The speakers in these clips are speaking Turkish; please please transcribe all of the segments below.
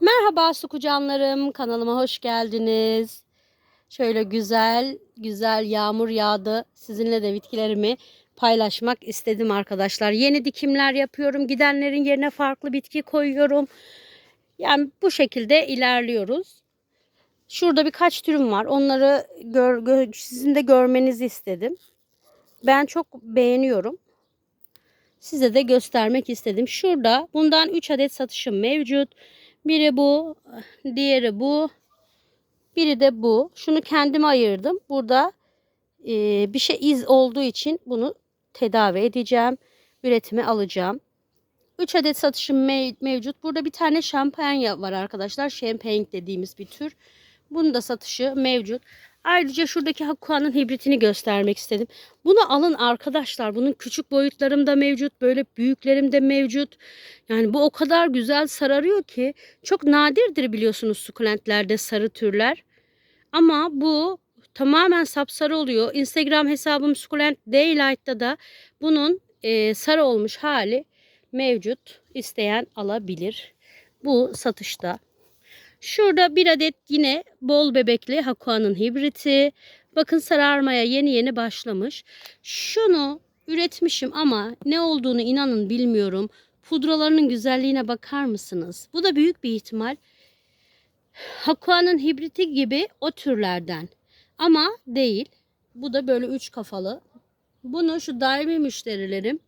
Merhaba sukucanlarım kanalıma hoş geldiniz. Şöyle güzel güzel yağmur yağdı. Sizinle de bitkilerimi paylaşmak istedim arkadaşlar. Yeni dikimler yapıyorum. Gidenlerin yerine farklı bitki koyuyorum. Yani bu şekilde ilerliyoruz. Şurada birkaç türüm var. Onları gör, gö- sizin de görmenizi istedim. Ben çok beğeniyorum. Size de göstermek istedim. Şurada bundan 3 adet satışım mevcut. Biri bu, diğeri bu, biri de bu. Şunu kendime ayırdım. Burada e, bir şey iz olduğu için bunu tedavi edeceğim. Üretime alacağım. 3 adet satışım mev- mevcut. Burada bir tane şampanya var arkadaşlar. Champagne dediğimiz bir tür. Bunun da satışı mevcut. Ayrıca şuradaki Hakua'nın hibritini göstermek istedim. Bunu alın arkadaşlar. Bunun küçük boyutlarımda mevcut. Böyle büyüklerimde mevcut. Yani bu o kadar güzel sararıyor ki. Çok nadirdir biliyorsunuz sukulentlerde sarı türler. Ama bu tamamen sapsarı oluyor. Instagram hesabım Sukulent Daylight'ta da bunun e, sarı olmuş hali mevcut. İsteyen alabilir. Bu satışta. Şurada bir adet yine bol bebekli Hakua'nın hibriti. Bakın sararmaya yeni yeni başlamış. Şunu üretmişim ama ne olduğunu inanın bilmiyorum. Pudralarının güzelliğine bakar mısınız? Bu da büyük bir ihtimal Hakua'nın hibriti gibi o türlerden. Ama değil. Bu da böyle üç kafalı. Bunu şu daimi müşterilerim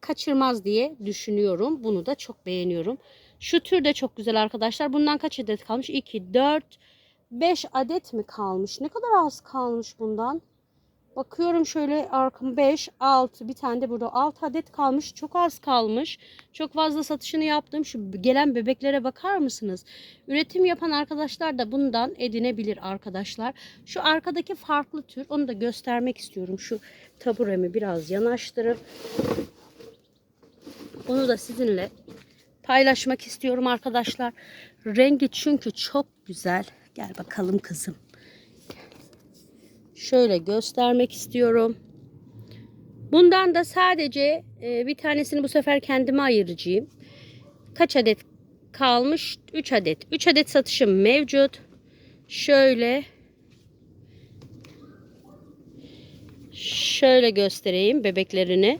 kaçırmaz diye düşünüyorum. Bunu da çok beğeniyorum. Şu tür de çok güzel arkadaşlar. Bundan kaç adet kalmış? 2, 4, 5 adet mi kalmış? Ne kadar az kalmış bundan? Bakıyorum şöyle arkam 5, 6 bir tane de burada 6 adet kalmış. Çok az kalmış. Çok fazla satışını yaptım. Şu gelen bebeklere bakar mısınız? Üretim yapan arkadaşlar da bundan edinebilir arkadaşlar. Şu arkadaki farklı tür onu da göstermek istiyorum. Şu taburemi biraz yanaştırıp onu da sizinle paylaşmak istiyorum arkadaşlar. Rengi çünkü çok güzel. Gel bakalım kızım. Şöyle göstermek istiyorum. Bundan da sadece e, bir tanesini bu sefer kendime ayıracağım. Kaç adet kalmış? 3 adet. 3 adet satışım mevcut. Şöyle şöyle göstereyim bebeklerini.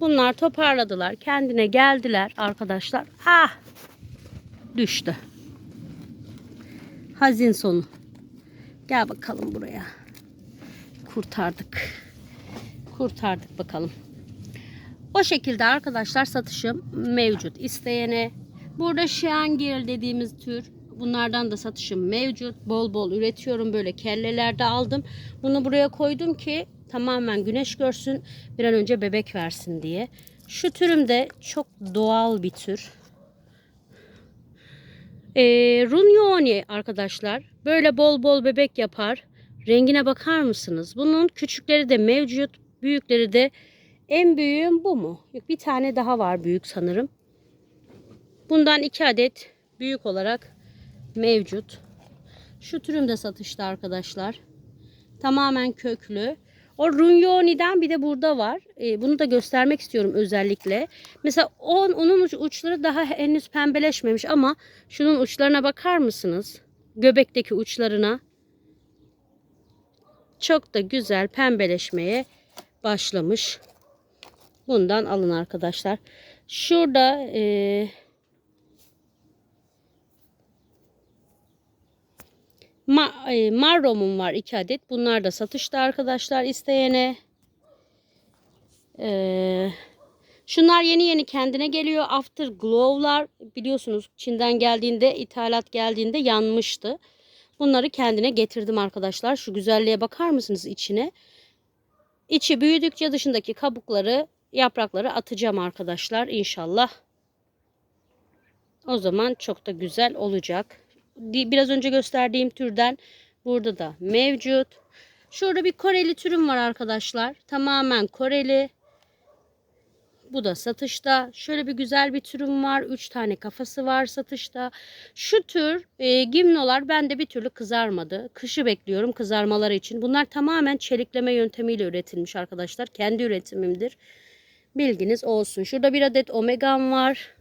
Bunlar toparladılar. Kendine geldiler arkadaşlar. Ah! Düştü. Hazin sonu. Gel bakalım buraya. Kurtardık. Kurtardık bakalım. O şekilde arkadaşlar satışım mevcut. İsteyene burada şiangir dediğimiz tür bunlardan da satışım mevcut. Bol bol üretiyorum böyle kellelerde aldım. Bunu buraya koydum ki tamamen güneş görsün bir an önce bebek versin diye. Şu türüm de çok doğal bir tür. E, Runyoni arkadaşlar böyle bol bol bebek yapar. Rengine bakar mısınız? Bunun küçükleri de mevcut. Büyükleri de en büyüğüm bu mu? Yok, bir tane daha var büyük sanırım. Bundan iki adet büyük olarak mevcut. Şu türüm de satışta arkadaşlar. Tamamen köklü. O Runyoni'den bir de burada var. Ee, bunu da göstermek istiyorum özellikle. Mesela on, onun uç- uçları daha henüz pembeleşmemiş ama şunun uçlarına bakar mısınız? Göbekteki uçlarına. Çok da güzel pembeleşmeye başlamış. Bundan alın arkadaşlar. Şurada e, ma, e, marromum var 2 adet. Bunlar da satışta arkadaşlar isteyene. Ee, şunlar yeni yeni kendine geliyor. Afterglow'lar biliyorsunuz Çin'den geldiğinde, ithalat geldiğinde yanmıştı. Bunları kendine getirdim arkadaşlar. Şu güzelliğe bakar mısınız içine? İçi büyüdükçe dışındaki kabukları, yaprakları atacağım arkadaşlar inşallah. O zaman çok da güzel olacak. Biraz önce gösterdiğim türden burada da mevcut. Şurada bir Koreli türüm var arkadaşlar. Tamamen Koreli. Bu da satışta. Şöyle bir güzel bir türüm var. 3 tane kafası var satışta. Şu tür e, gimnolar bende bir türlü kızarmadı. Kışı bekliyorum kızarmaları için. Bunlar tamamen çelikleme yöntemiyle üretilmiş arkadaşlar. Kendi üretimimdir. Bilginiz olsun. Şurada bir adet omegam var.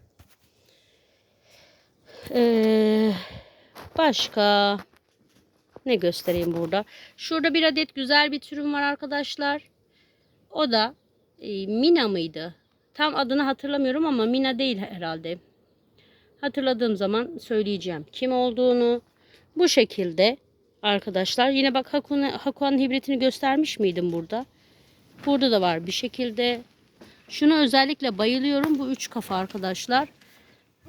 Ee, başka ne göstereyim burada? Şurada bir adet güzel bir türüm var arkadaşlar. O da e, Mina mıydı? Tam adını hatırlamıyorum ama Mina değil herhalde. Hatırladığım zaman söyleyeceğim kim olduğunu. Bu şekilde arkadaşlar. Yine bak Hakuan, Hakuan hibritini göstermiş miydim burada? Burada da var bir şekilde. Şunu özellikle bayılıyorum. Bu üç kafa arkadaşlar.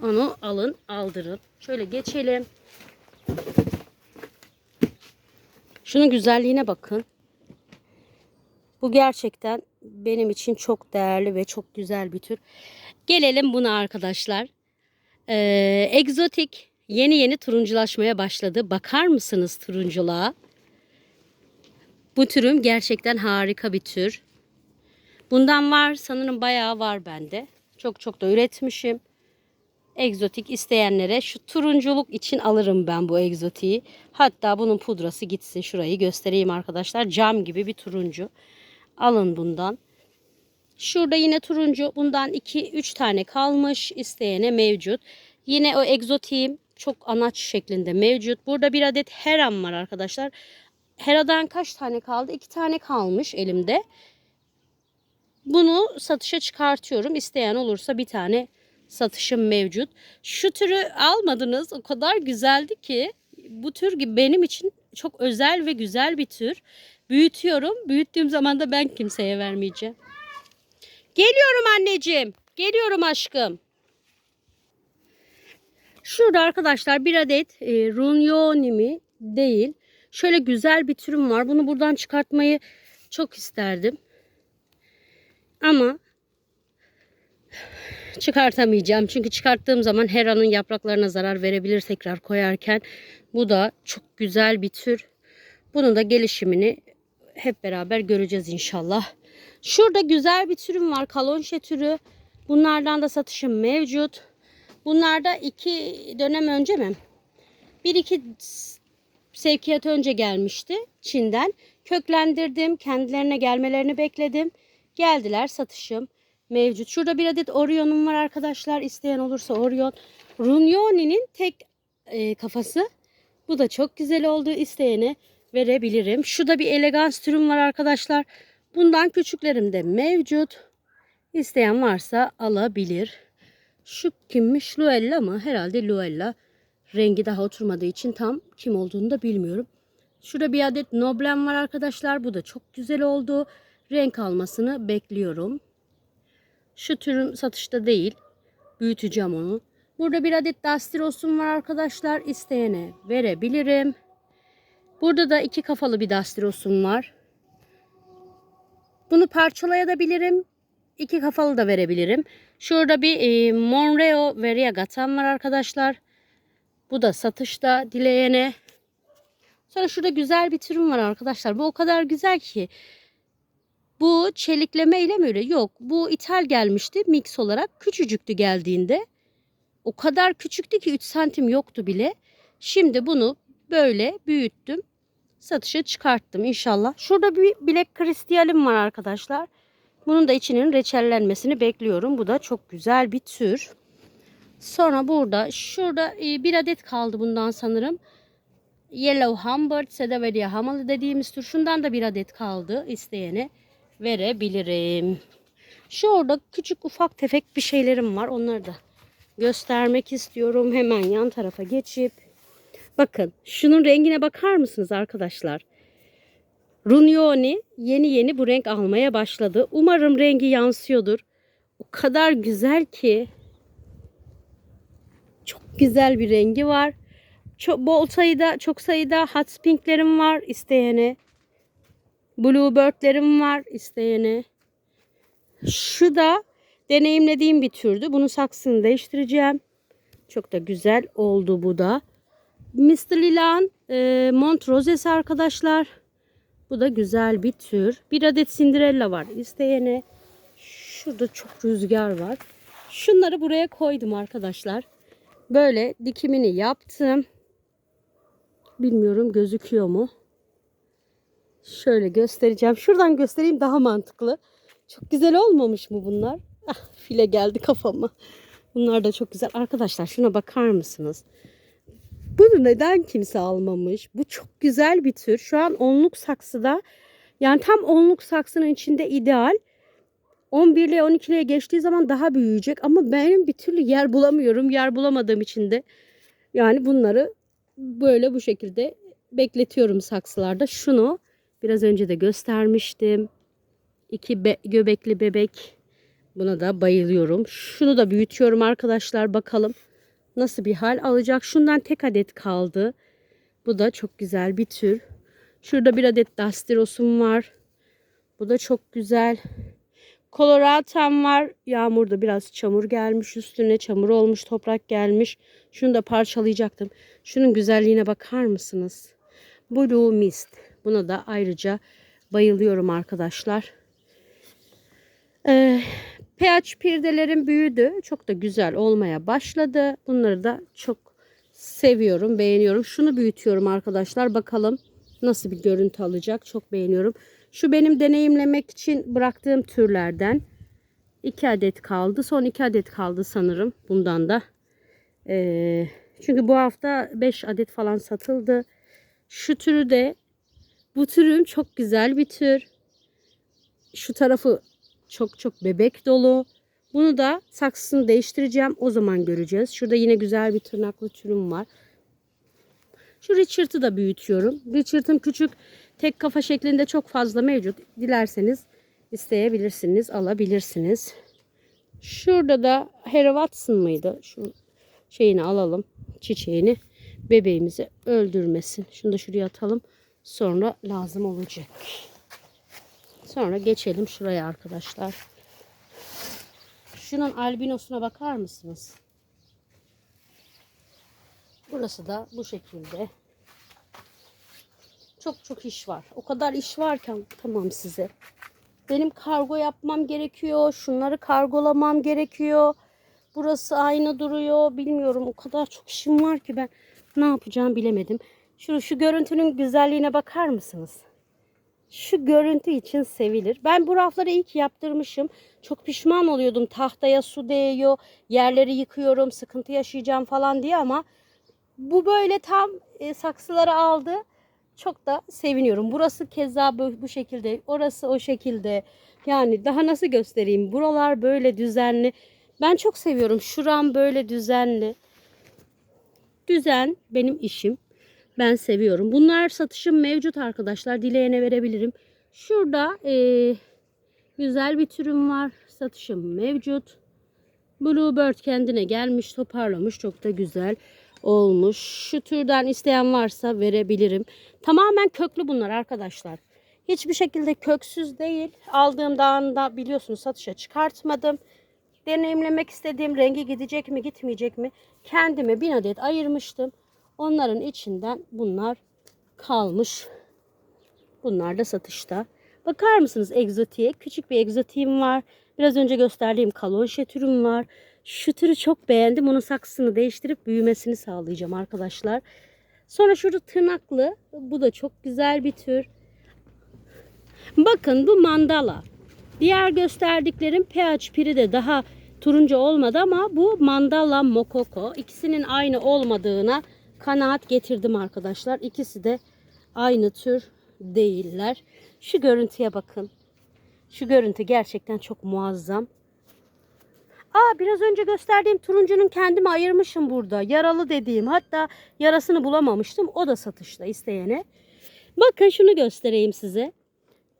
Onu alın aldırın. Şöyle geçelim. Şunun güzelliğine bakın. Bu gerçekten benim için çok değerli ve çok güzel bir tür. Gelelim buna arkadaşlar. Ee, egzotik yeni yeni turunculaşmaya başladı. Bakar mısınız turunculuğa? Bu türüm gerçekten harika bir tür. Bundan var sanırım bayağı var bende. Çok çok da üretmişim. Egzotik isteyenlere şu turunculuk için alırım ben bu egzotiği. Hatta bunun pudrası gitsin şurayı göstereyim arkadaşlar. Cam gibi bir turuncu. Alın bundan. Şurada yine turuncu. Bundan 2-3 tane kalmış. isteyene mevcut. Yine o egzotiğim çok anaç şeklinde mevcut. Burada bir adet heram var arkadaşlar. Hera'dan kaç tane kaldı? 2 tane kalmış elimde. Bunu satışa çıkartıyorum. İsteyen olursa bir tane satışım mevcut. Şu türü almadınız. O kadar güzeldi ki bu tür gibi benim için çok özel ve güzel bir tür. Büyütüyorum. Büyüttüğüm zaman da ben kimseye vermeyeceğim. Geliyorum anneciğim. Geliyorum aşkım. Şurada arkadaşlar bir adet e, runyonimi değil. Şöyle güzel bir türüm var. Bunu buradan çıkartmayı çok isterdim. Ama çıkartamayacağım. Çünkü çıkarttığım zaman heranın yapraklarına zarar verebilir tekrar koyarken. Bu da çok güzel bir tür. Bunun da gelişimini hep beraber göreceğiz inşallah. Şurada güzel bir türüm var. Kalonşe türü. Bunlardan da satışım mevcut. Bunlar da iki dönem önce mi? Bir iki sevkiyat önce gelmişti Çin'den. Köklendirdim. Kendilerine gelmelerini bekledim. Geldiler satışım mevcut. Şurada bir adet Orion'um var arkadaşlar. İsteyen olursa Orion. Runyoni'nin tek e, kafası. Bu da çok güzel oldu. İsteyene verebilirim. Şurada bir elegans türüm var arkadaşlar. Bundan küçüklerim de mevcut. İsteyen varsa alabilir. Şu kimmiş? Luella mı? Herhalde Luella. Rengi daha oturmadığı için tam kim olduğunu da bilmiyorum. Şurada bir adet Noblem var arkadaşlar. Bu da çok güzel oldu. Renk almasını bekliyorum. Şu türüm satışta değil. Büyüteceğim onu. Burada bir adet Dastiros'um var arkadaşlar. İsteyene verebilirim. Burada da iki kafalı bir Dastiros'um var. Bunu parçalayabilirim. İki kafalı da verebilirim. Şurada bir e, Monreo Variegatam var arkadaşlar. Bu da satışta dileyene. Sonra şurada güzel bir türüm var arkadaşlar. Bu o kadar güzel ki. Bu çelikleme ile mi öyle? Yok. Bu ithal gelmişti mix olarak. Küçücüktü geldiğinde. O kadar küçüktü ki 3 santim yoktu bile. Şimdi bunu böyle büyüttüm. Satışa çıkarttım inşallah. Şurada bir bilek kristalim var arkadaşlar. Bunun da içinin reçellenmesini bekliyorum. Bu da çok güzel bir tür. Sonra burada şurada e, bir adet kaldı bundan sanırım. Yellow Humbert, Sedaveria hamalı dediğimiz tür. Şundan da bir adet kaldı isteyene verebilirim. Şu orada küçük ufak tefek bir şeylerim var. Onları da göstermek istiyorum. Hemen yan tarafa geçip. Bakın şunun rengine bakar mısınız arkadaşlar? Runyoni yeni yeni bu renk almaya başladı. Umarım rengi yansıyordur. O kadar güzel ki. Çok güzel bir rengi var. Çok bol sayıda, çok sayıda hot pinklerim var isteyene. Bluebird'lerim var isteyene. Şu da deneyimlediğim bir türdü. Bunun saksını değiştireceğim. Çok da güzel oldu bu da. Mr. Lilan e, Montroses arkadaşlar. Bu da güzel bir tür. Bir adet Cinderella var isteyene. Şurada çok rüzgar var. Şunları buraya koydum arkadaşlar. Böyle dikimini yaptım. Bilmiyorum gözüküyor mu? Şöyle göstereceğim. Şuradan göstereyim daha mantıklı. Çok güzel olmamış mı bunlar? Ah, file geldi kafama. Bunlar da çok güzel. Arkadaşlar şuna bakar mısınız? Bunu neden kimse almamış? Bu çok güzel bir tür. Şu an onluk saksıda yani tam onluk saksının içinde ideal. 11 ile 12'liye geçtiği zaman daha büyüyecek ama benim bir türlü yer bulamıyorum. Yer bulamadığım için de yani bunları böyle bu şekilde bekletiyorum saksılarda. Şunu biraz önce de göstermiştim. İki be- göbekli bebek. Buna da bayılıyorum. Şunu da büyütüyorum arkadaşlar. Bakalım nasıl bir hal alacak. Şundan tek adet kaldı. Bu da çok güzel bir tür. Şurada bir adet Dastiros'um var. Bu da çok güzel. Coloratam var. Yağmurda biraz çamur gelmiş üstüne. Çamur olmuş, toprak gelmiş. Şunu da parçalayacaktım. Şunun güzelliğine bakar mısınız? Blue Mist. Buna da ayrıca bayılıyorum arkadaşlar. Ee, pH pirdelerim büyüdü. Çok da güzel olmaya başladı. Bunları da çok seviyorum, beğeniyorum. Şunu büyütüyorum arkadaşlar. Bakalım nasıl bir görüntü alacak. Çok beğeniyorum. Şu benim deneyimlemek için bıraktığım türlerden. 2 adet kaldı. Son 2 adet kaldı sanırım. Bundan da. Ee, çünkü bu hafta 5 adet falan satıldı. Şu türü de bu türüm çok güzel bir tür. Şu tarafı çok çok bebek dolu. Bunu da saksısını değiştireceğim. O zaman göreceğiz. Şurada yine güzel bir tırnaklı türüm var. Şu Richard'ı da büyütüyorum. Richard'ım küçük tek kafa şeklinde çok fazla mevcut. Dilerseniz isteyebilirsiniz, alabilirsiniz. Şurada da Harry Watson mıydı? Şu şeyini alalım. Çiçeğini bebeğimizi öldürmesin. Şunu da şuraya atalım. Sonra lazım olacak. Sonra geçelim şuraya arkadaşlar. Şunun albinosuna bakar mısınız? Burası da bu şekilde. Çok çok iş var. O kadar iş varken tamam size. Benim kargo yapmam gerekiyor. Şunları kargolamam gerekiyor. Burası aynı duruyor. Bilmiyorum o kadar çok işim var ki ben ne yapacağım bilemedim. Şu, şu görüntünün güzelliğine bakar mısınız? Şu görüntü için sevilir. Ben bu rafları ki yaptırmışım. Çok pişman oluyordum. Tahtaya su değiyor. Yerleri yıkıyorum. Sıkıntı yaşayacağım falan diye ama bu böyle tam e, saksıları aldı. Çok da seviniyorum. Burası keza bu şekilde. Orası o şekilde. Yani daha nasıl göstereyim? Buralar böyle düzenli. Ben çok seviyorum. Şuram böyle düzenli. Düzen benim işim. Ben seviyorum. Bunlar satışım mevcut arkadaşlar. Dileyene verebilirim. Şurada eee, güzel bir türüm var. Satışım mevcut. Bluebird kendine gelmiş, toparlamış. Çok da güzel olmuş. Şu türden isteyen varsa verebilirim. Tamamen köklü bunlar arkadaşlar. Hiçbir şekilde köksüz değil. Aldığımda anda biliyorsunuz satışa çıkartmadım. Deneyimlemek istediğim rengi gidecek mi gitmeyecek mi kendime bin adet ayırmıştım. Onların içinden bunlar kalmış. Bunlar da satışta. Bakar mısınız egzotiğe? Küçük bir egzotiğim var. Biraz önce gösterdiğim kalonşe türüm var. Şu türü çok beğendim. Onun saksısını değiştirip büyümesini sağlayacağım arkadaşlar. Sonra şurada tırnaklı. Bu da çok güzel bir tür. Bakın bu mandala. Diğer gösterdiklerim pH piri de daha turuncu olmadı ama bu mandala mokoko. İkisinin aynı olmadığına kanaat getirdim arkadaşlar. İkisi de aynı tür değiller. Şu görüntüye bakın. Şu görüntü gerçekten çok muazzam. Aa biraz önce gösterdiğim turuncunun kendimi ayırmışım burada. Yaralı dediğim. Hatta yarasını bulamamıştım. O da satışta isteyene. Bakın şunu göstereyim size.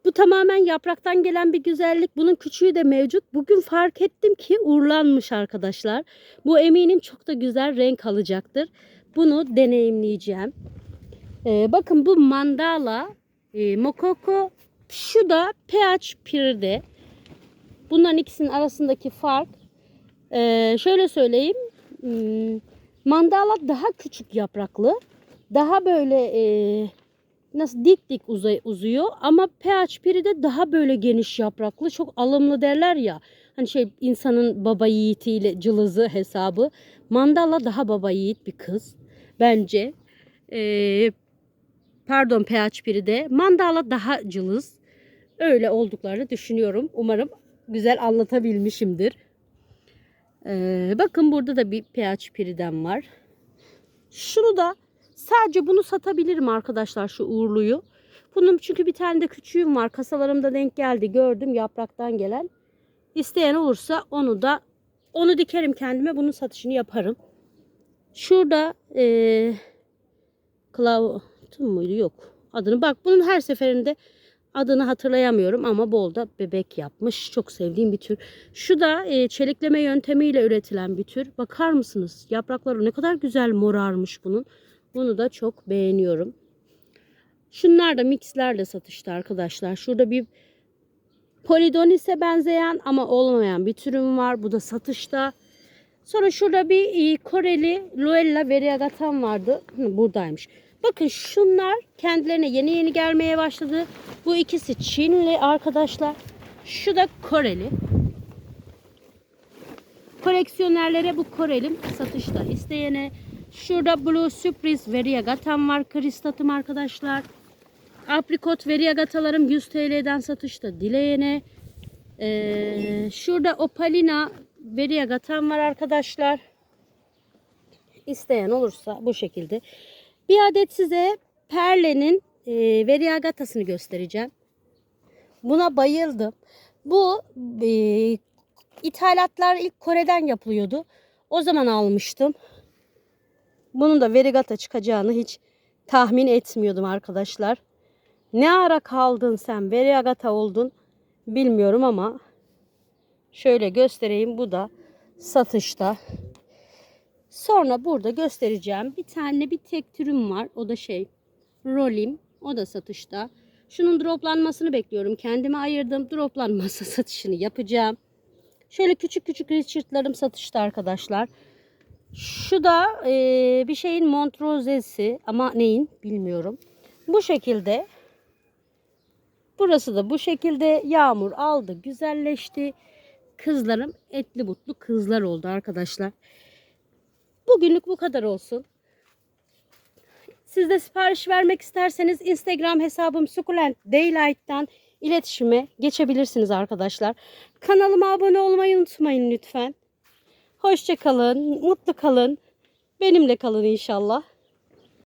Bu tamamen yapraktan gelen bir güzellik. Bunun küçüğü de mevcut. Bugün fark ettim ki urlanmış arkadaşlar. Bu eminim çok da güzel renk alacaktır. Bunu deneyimleyeceğim. Ee, bakın bu mandala e, mokoko. Şu da pH pirde. Bunların ikisinin arasındaki fark. Ee, şöyle söyleyeyim. Hmm, Mandala daha küçük yapraklı. Daha böyle e, nasıl dik dik uzay, uzuyor ama pH piri de daha böyle geniş yapraklı. Çok alımlı derler ya. Hani şey insanın baba yiğitiyle cılızı hesabı. Mandala daha baba yiğit bir kız bence. Ee, pardon pH piri de. Mandala daha cılız. Öyle olduklarını düşünüyorum. Umarım güzel anlatabilmişimdir. Ee, bakın burada da bir pH piriden var. Şunu da sadece bunu satabilirim arkadaşlar şu uğurluyu. Bunun çünkü bir tane de küçüğüm var. Kasalarımda denk geldi. Gördüm yapraktan gelen. İsteyen olursa onu da onu dikerim kendime. Bunun satışını yaparım. Şurada eee Clavutun muydu? Yok. Adını bak bunun her seferinde adını hatırlayamıyorum ama bol da bebek yapmış. Çok sevdiğim bir tür. Şu da e, çelikleme yöntemiyle üretilen bir tür. Bakar mısınız? Yaprakları ne kadar güzel morarmış bunun. Bunu da çok beğeniyorum. Şunlar da mixlerle satışta arkadaşlar. Şurada bir Polidonis'e benzeyen ama olmayan bir türüm var. Bu da satışta. Sonra şurada bir e, Koreli Luella variegatan vardı. Hı, buradaymış. Bakın şunlar kendilerine yeni yeni gelmeye başladı. Bu ikisi Çinli arkadaşlar. Şu da Koreli. Koleksiyonerlere bu Korelim satışta isteyene. Şurada Blue Surprise variegatan var. Kristatım arkadaşlar. Aprikot variegatalarım 100 TL'den satışta dileyene. Ee, şurada Opalina variegatan var arkadaşlar. İsteyen olursa bu şekilde. Bir adet size Perle'nin e, variegatasını göstereceğim. Buna bayıldım. Bu e, ithalatlar ilk Kore'den yapılıyordu. O zaman almıştım. Bunun da verigata çıkacağını hiç tahmin etmiyordum arkadaşlar. Ne ara kaldın sen variegata oldun bilmiyorum ama şöyle göstereyim. Bu da satışta. Sonra burada göstereceğim bir tane bir tek türüm var. O da şey Rolim. O da satışta. Şunun droplanmasını bekliyorum. Kendime ayırdım. Droplanması satışını yapacağım. Şöyle küçük küçük Richard'larım satışta arkadaşlar. Şu da eee, bir şeyin Montrose'si ama neyin bilmiyorum. Bu şekilde. Burası da bu şekilde yağmur aldı, güzelleşti. Kızlarım etli butlu kızlar oldu arkadaşlar. Bugünlük bu kadar olsun. Siz de sipariş vermek isterseniz Instagram hesabım Succulent Daylight'tan iletişime geçebilirsiniz arkadaşlar. Kanalıma abone olmayı unutmayın lütfen. Hoşça kalın, mutlu kalın. Benimle kalın inşallah.